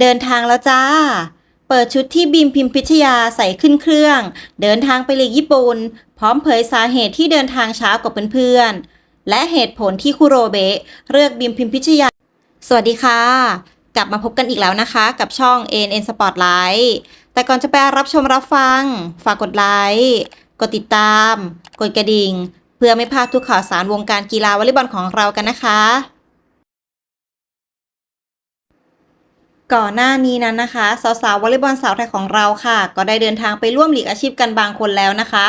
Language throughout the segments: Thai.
เดินทางแล้วจ้า เปิดชุดที่บีมพิมพิชยาใส่ขึ้นเครื่อง เดินทางไปเลยญี่ปุ่น พร้อมเผยสาเหตุที่เดินทางช้ากว่าเพื่อนๆ และเหตุผลที่คุโรเบะเลือกบีมพิมพิชยา สวัสดีค่ะ กลับมาพบกันอีกแล้วนะคะ กับช่อง ANN Spotlight แต่ก่อนจะไปรับชมรับฟัง ฝากกดไลค์ กดติดตาม กดกระดิ่ง เพื่อไม่พลาดทุกข่าวสารวงการกีฬาวอลเลย์บอลของเรากันนะคะ ก่อนหน้านี้นั้นนะคะ สาวๆวอลเลย์บอลสาวไทยของเราค่ะ ก็ได้เดินทางไปร่วมหลีกอาชีพกันบางคนแล้วนะคะ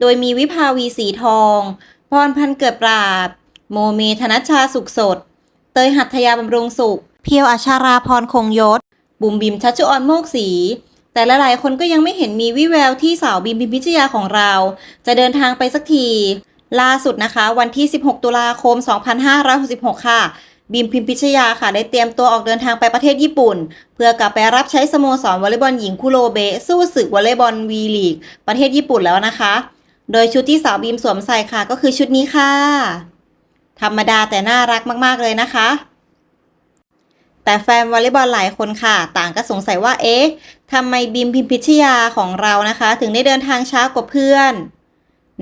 โดยมีวิภาวีสีทอง พรพันเกิดปราดโมเมธนชชาสุขสด เตยหัตถยาบำรุงสุข เพียวอาชาราพรคงยศ บุ๋มบิมชัชชุออนโมกศีแต่ละหลายคนก็ยังไม่เห็นมีวิแววที่สาวบิมพิมพิชยาของเรา จะเดินทางไปสักที ล่าสุดนะคะ วันที่ 16 ตุลาคม 2566 ค่ะ บีมพิมพิชยาค่ะได้เตรียมตัวออกเดินทางไปประเทศญี่ปุ่น เพื่อกลับไปรับใช้สโมสรวอลเลย์บอลหญิงคุโรเบะสู้ศึกวอลเลย์บอลวีลีกประเทศญี่ปุ่นแล้วนะคะ โดยชุดที่สาวบีมสวมใส่ค่ะก็คือชุดนี้ค่ะ ธรรมดาแต่น่ารักมากๆเลยนะคะ แต่แฟนวอลเลย์บอลหลายคนค่ะ ต่างก็สงสัยว่าเอ๊ะทำไมบีมพิมพิชยาของเรานะคะ ถึงได้เดินทางช้ากว่าเพื่อน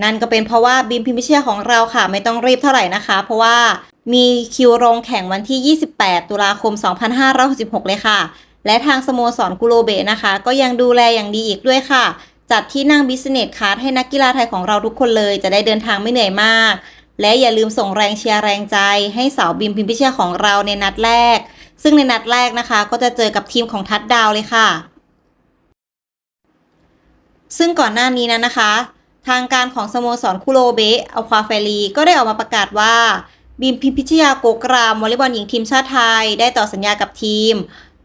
นั่นก็เป็นเพราะว่าบีมพิมพิชยาของเราค่ะ ไม่ต้องรีบเท่าไหร่นะคะ เพราะว่า มีคิวลงแข่งวันที่ 28 ตุลาคม 2566 เลยค่ะ และทางสโมสรกุโรเบะนะคะ ก็ยังดูแลอย่างดีอีกด้วยค่ะ จัดที่นั่งบิสเนสคลาสให้นักกีฬาไทยของเราทุกคนเลย จะได้เดินทางไม่เหนื่อยมาก และอย่าลืมส่งแรงเชียร์แรงใจ ให้สาวบีมพิมพิชยของเราในนัดแรก ซึ่งในนัดแรกนะคะ ก็จะเจอกับทีมของทัดดาวเลยค่ะ ซึ่งก่อนหน้านี้นั้นนะคะ ทางการของสโมสรคุโรเบะอควาเฟรีก็ได้ออกมาประกาศว่า บีมพิมพิชยาโกกรามวอลเลย์บอลหญิงทีมชาติไทย ได้ต่อสัญญากับทีม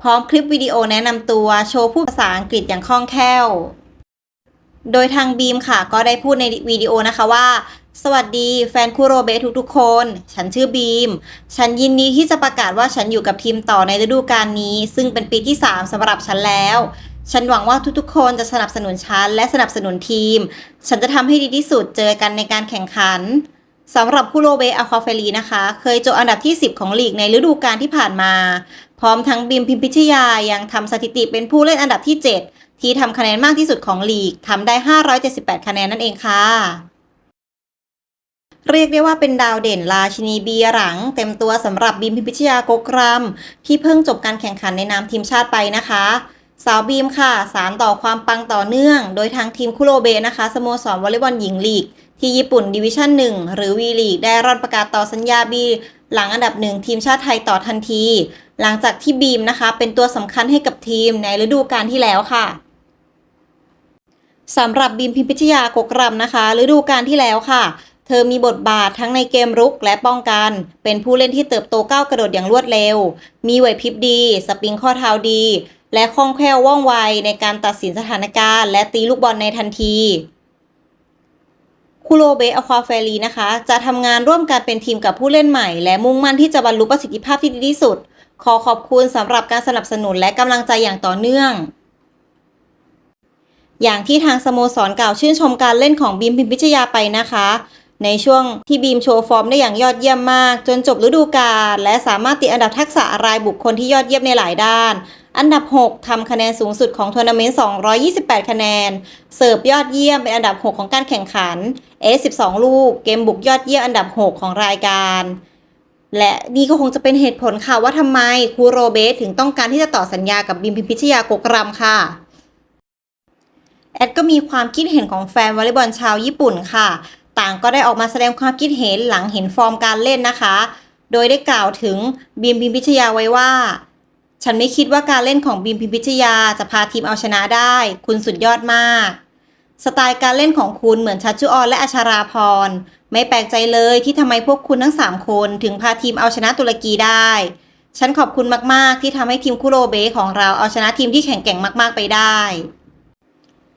พร้อมคลิปวิดีโอแนะนำตัวโชว์พูดภาษาอังกฤษอย่างคล่องแคล่ว โดยทางบีมค่ะ ก็ได้พูดในวิดีโอนะคะว่า สวัสดีแฟนคุโรเบะทุกๆคน ฉันชื่อบีม ฉันยินดีที่จะประกาศว่าฉันอยู่กับทีมต่อในฤดูกาลนี้ ซึ่งเป็นปีที่ 3สำหรับฉันแล้วฉันหวังว่าทุกๆ คนจะสนับสนุนฉันและสนับสนุนทีม ฉันจะทำให้ดีที่สุดเจอกันในการแข่งขัน สำหรับคุโรเบะอาควาเฟรีนะคะ เคยจบอันดับที่ 10 ของลีกในฤดูกาลที่ผ่านมา พร้อมทั้งบีมพิมพิชยายังทำสถิติเป็นผู้เล่นอันดับที่ 7 ที่ทำคะแนนมากที่สุดของลีกทำได้ 578 คะแนนนั่นเองค่ะ เรียกได้ว่าเป็นดาวเด่นราชินีเบียหลัง เต็มตัวสำหรับบีมพิมพิชยาโกกรัม ที่เพิ่งจบการแข่งขันในนามทีมชาติไปนะคะสาวบีมค่ะ สารต่อความปังต่อเนื่อง โดยทางทีมคุโรเบะนะคะสโมสรวอลเลย์บอลหญิงลีก ที่ญี่ปุ่นดิวิชั่น 1 หรือวีลีกได้ร่อนประกาศต่อสัญญาบีหลังอันดับหนึ่งทีมชาติไทยต่อทันที หลังจากที่บีมนะคะ เป็นตัวสำคัญให้กับทีมในฤดูกาลที่แล้วค่ะสำหรับบีมพิมพิชยาโกกรัมนะคะ ฤดูกาลที่แล้วค่ะ เธอมีบทบาททั้งในเกมรุกและป้องกัน เป็นผู้เล่นที่เติบโตก้าวกระโดดอย่างรวดเร็ว มีไหวพริบดี สปริงข้อเท้าดี และคล่องแคล่วว่องไวในการตัดสินสถานการณ์ และตีลูกบอลในทันที คุโรเบะอควาเฟรีนะคะ จะทำงานร่วมกันเป็นทีมกับผู้เล่นใหม่ และมุ่งมั่นที่จะบรรลุประสิทธิภาพที่ดีที่สุด ขอขอบคุณสำหรับการสนับสนุนและกำลังใจอย่างต่อเนื่อง อย่างที่ทางสโมสรกล่าวชื่นชมการเล่นของบีมพิมพิชยาไปนะคะ ในช่วงที่บีมโชว์ฟอร์มได้อย่างยอดเยี่ยมมาก จนจบฤดูกาลและสามารถติดอันดับทักษะรายบุคคลที่ยอดเยี่ยมในหลายด้าน อันดับ 6ทำคะแนนสูงสุดของทัวร์นาเมนต์ 228 คะแนน เสิร์ฟยอดเยี่ยมเป็นอันดับ 6 ของการแข่งขันเอ12 ลูก เกมบุกยอดเยี่ยมอันดับ 6 ของรายการ และนี่ก็คงจะเป็นเหตุผลค่ะว่าทำไมคูโรเบสถึงต้องการที่จะต่อสัญญากับบิมพิมพิชยาโกกรัมค่ะแอดก็มีความคิดเห็นของแฟนวอลเลย์บอลชาวญี่ปุ่นค่ะ ต่างก็ได้ออกมาแสดงความคิดเห็นหลังเห็นฟอร์มการเล่นนะคะ โดยได้กล่าวถึงบีมพิมพิชยาไว้ว่า ฉันไม่คิดว่าการเล่นของบีมพิมพิชยาจะพาทีมเอาชนะได้ คุณสุดยอดมาก สไตล์การเล่นของคุณเหมือนชัชชุออนและอัชราพร ไม่แปลกใจเลยที่ทำไมพวกคุณทั้ง 3 คนถึงพาทีมเอาชนะตุรกีได้ ฉันขอบคุณมาก ๆ ที่ทำให้ทีมคุโรเบของเราเอาชนะทีมที่แข็งแกร่งมาก ๆ ไปได้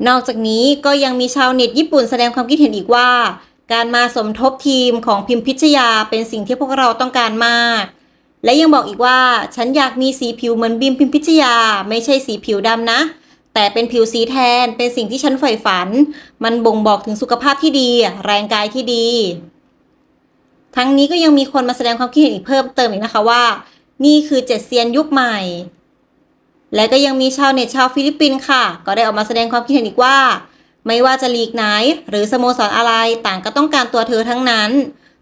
นอกจากนี้ก็ยังมีชาวเน็ตญี่ปุ่นแสดงความคิดเห็นอีกว่า การมาสมทบทีมของพิมพิชยาเป็นสิ่งที่พวกเราต้องการมาก และยังบอกอีกว่า ฉันอยากมีสีผิวเหมือนบิมพิมพิชยา ไม่ใช่สีผิวดำนะ แต่เป็นผิวสีแทนเป็นสิ่งที่ฉันใฝ่ฝัน มันบ่งบอกถึงสุขภาพที่ดี แรงกายที่ดี ทั้งนี้ก็ยังมีคนมาแสดงความคิดเห็นอีกเพิ่มเติมอีกนะคะว่า นี่คือเจ็ดเซียนยุคใหม่ และก็ยังมีชาวเน็ตชาวฟิลิปปินส์ค่ะ ก็ได้ออกมาแสดงความคิดเห็นอีกว่า ไม่ว่าจะลีกไหน หรือสโมสรอะไรต่างก็ต้องการตัวเธอทั้งนั้น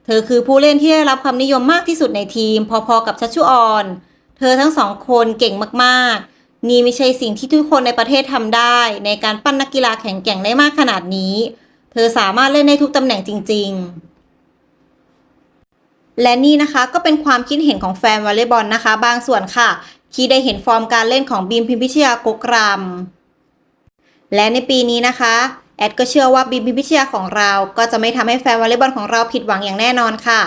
เธอคือผู้เล่นที่ได้รับความนิยมมากที่สุดในทีม พอๆกับชัชชุออน เธอทั้งสองคนเก่งมากๆ นี่ไม่ใช่สิ่งที่ทุกคนในประเทศทำได้ ในการปั้นนักกีฬาแข็งแกร่งได้มากขนาดนี้ เธอสามารถเล่นในทุกตำแหน่งจริง ๆ และนี่นะคะก็เป็นความคิดเห็นของแฟนวอลเลย์บอลนะคะ บางส่วนค่ะ ที่ได้เห็นฟอร์มการเล่นของบีมพิมพิชยากกรำและในปีนี้นะคะ แอดก็เชื่อว่าบีมพิพิชยาของเราก็จะไม่ทำให้แฟนวอลเลย์บอลของเราผิดหวังอย่างแน่นอนค่ะ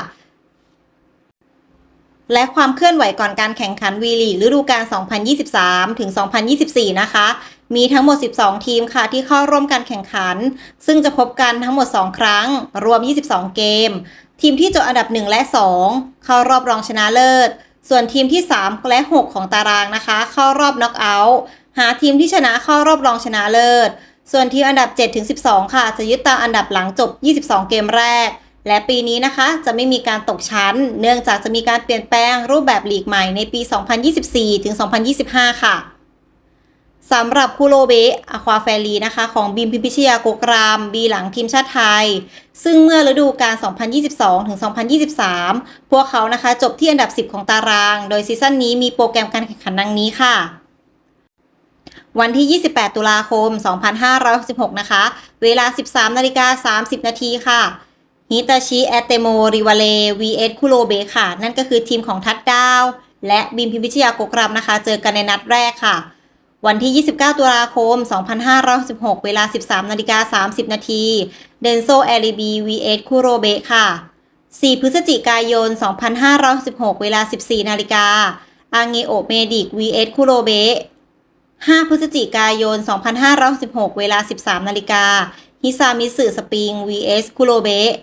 และความเคลื่อนไหวก่อนการแข่งขันวีลีกฤดูกาล 2023 ถึง 2024 นะคะ มีทั้งหมด 12 ทีมค่ะที่เข้าร่วมการแข่งขัน ซึ่งจะพบกันทั้งหมด 2 ครั้ง รวม 22 เกม ทีมที่จบอันดับ 1 และ 2 เข้ารอบรองชนะเลิศ ส่วนทีมที่ 3 และ 6 ของตารางนะคะ เข้ารอบน็อกเอาท์หาทีมที่ชนะเข้ารอบรองชนะเลิศ ส่วนทีมอันดับ7ถึง12 ค่ะ จะยึดตามอันดับหลังจบ 22 เกมแรก และปีนี้นะคะจะไม่มีการตกชั้น เนื่องจากจะมีการเปลี่ยนแปลงรูปแบบลีกใหม่ในปี 2024ถึง2025 ค่ะสำหรับคูโรเบะอควาแฟรีนะคะ ของบีมพิมพิชยาโกกราม บีหลังทีมชาติไทย ซึ่งเมื่อฤดูกาล 2022 ถึง 2023 พวกเขานะคะจบที่อันดับ 10 ของตาราง โดยซีซั่นนี้มีโปรแกรมการแข่งขันดังนี้ค่ะ วันที่ 28 ตุลาคม 2566 นะคะ เวลา 13นาฬิกา30 นาทีค่ะฮิตาชิแอตเตโมริวาเล vs คุโรเบะค่ะ นั่นก็คือทีมของทัดดาว และบีมพิมพิชยาโกกรามนะคะ เจอกันในนัดแรกค่ะ วันที่ 29 ตุลาคม 2516เวลา 13นาฬิกา30 นาทีเดนโซแอริบี vs คุโรเบะค่ะ 4 พฤศจิกายน 2516เวลา 14นาฬิกาอาเงโอเมดิก vs คุโรเบะ 5 พฤศจิกายน 2516เวลา 13 นาฬิกา ฮิซามิสึสปริง vs คุโรเบะ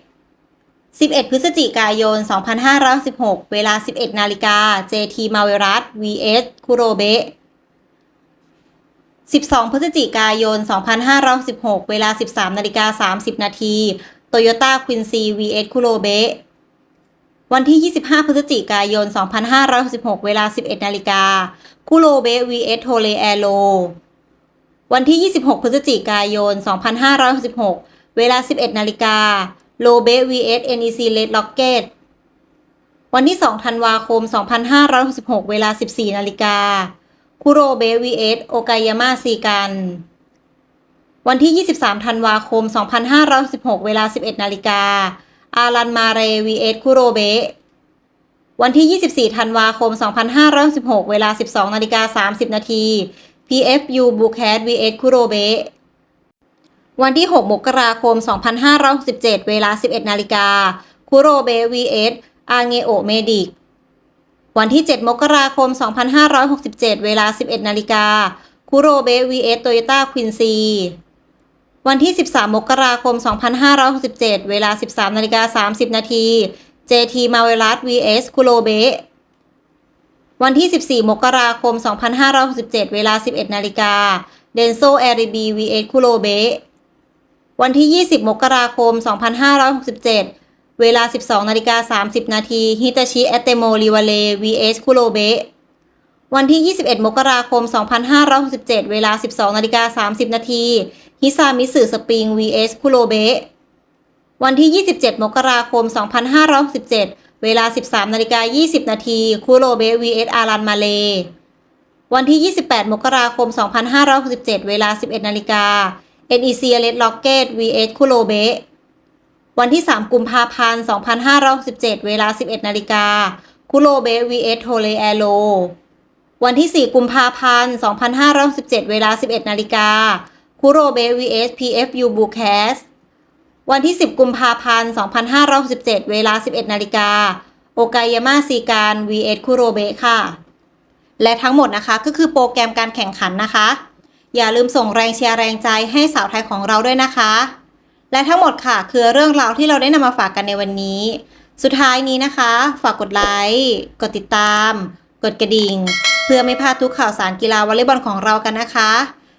11 พฤศจิกายน 2516 เวลา 11 นาฬิกา JT มาเวรัส vs คุโรเบะ 12 พฤศจิกายน 2516 เวลา 13 นาฬิกา 30 นาที โตโยต้าควินซี vs คุโรเบะ วันที่ 25 พฤศจิกายน 2516เวลา 11 นาฬิกาคุโรเบะ vs โทเลแอโล วันที่ 26 พฤศจิกายน 2516เวลา 11 นาฬิกาโลเบะ vs NEC Red Rocket วันที่ 2 ธันวาคม 2566 เวลา 14 นาฬิกาคุโรเบะ vs โอกายาม่าซีกัน วันที่ 23 ธันวาคม 2566 เวลา 11 นาฬิกา อารันมาเร vs คุโรเบะวันที่ 24 ธันวาคม 2566เวลา 12นาฬิกา30 นาที PFU b u c a t vs คุโรเบะวันที่ 6 มกราคม 2567เวลา 11 นาฬิกา คุโรเบะ vs อาเงโอเมดิก วันที่ 7 มกราคม 2567 เวลา 11 นาฬิกา คุโรเบะ vs โตโยต้าควินซี วันที่ 13 มกราคม 2567 เวลา 13นาฬิกา30 นาที JT มาเวลัส vs คุโรเบะวันที่ 14 มกราคม 2567 เวลา 11นาฬิกาเดนโซแอริบี vs คุโรเบะวันที่ 20 มกราคม 2567 เวลา 12นาฬิกา30 นาทีฮิตาชิแอตเตโมริวาเล vs คุโรเบะวันที่ 21 มกราคม 2567 เวลา 12นาฬิกา30 นาที ฮิซามิสึสปริง vs คุโรเบะวันที่ 27 มกราคม 2567 เวลา 13นาฬิกา20 นาทีคุโรเบะ vs อารันมาเล วันที่ 28 มกราคม 2567 เวลา 11นาฬิกา NEC Red Rocket vs คุโรเบะวันที่ 3 กุมภาพันธ์ 2567 เวลา 11นาฬิกาคุโรเบะ vs โทเลแอโล วันที่ 4 กุมภาพันธ์ 2567 เวลา 11นาฬิกา คุโรเบะ vs PFU b u c a s วันที่ 10 กุมภาพันธ์ 2567 เวลา 11 นาฬิกา โอกายาม่าซีการ vs คุโรเบะค่ะ และทั้งหมดนะคะก็คือโปรแกรมการแข่งขันนะคะ อย่าลืมส่งแรงเชียร์แรงใจให้สาวไทยของเราด้วยนะคะ และทั้งหมดค่ะ คือเรื่องราวที่เราได้นำมาฝากกันในวันนี้ สุดท้ายนี้นะคะ ฝากกดไลค์ กดติดตาม กดกระดิ่ง เพื่อไม่พลาดทุกข่าวสารกีฬาวอลเลย์บอลของเรากันนะคะ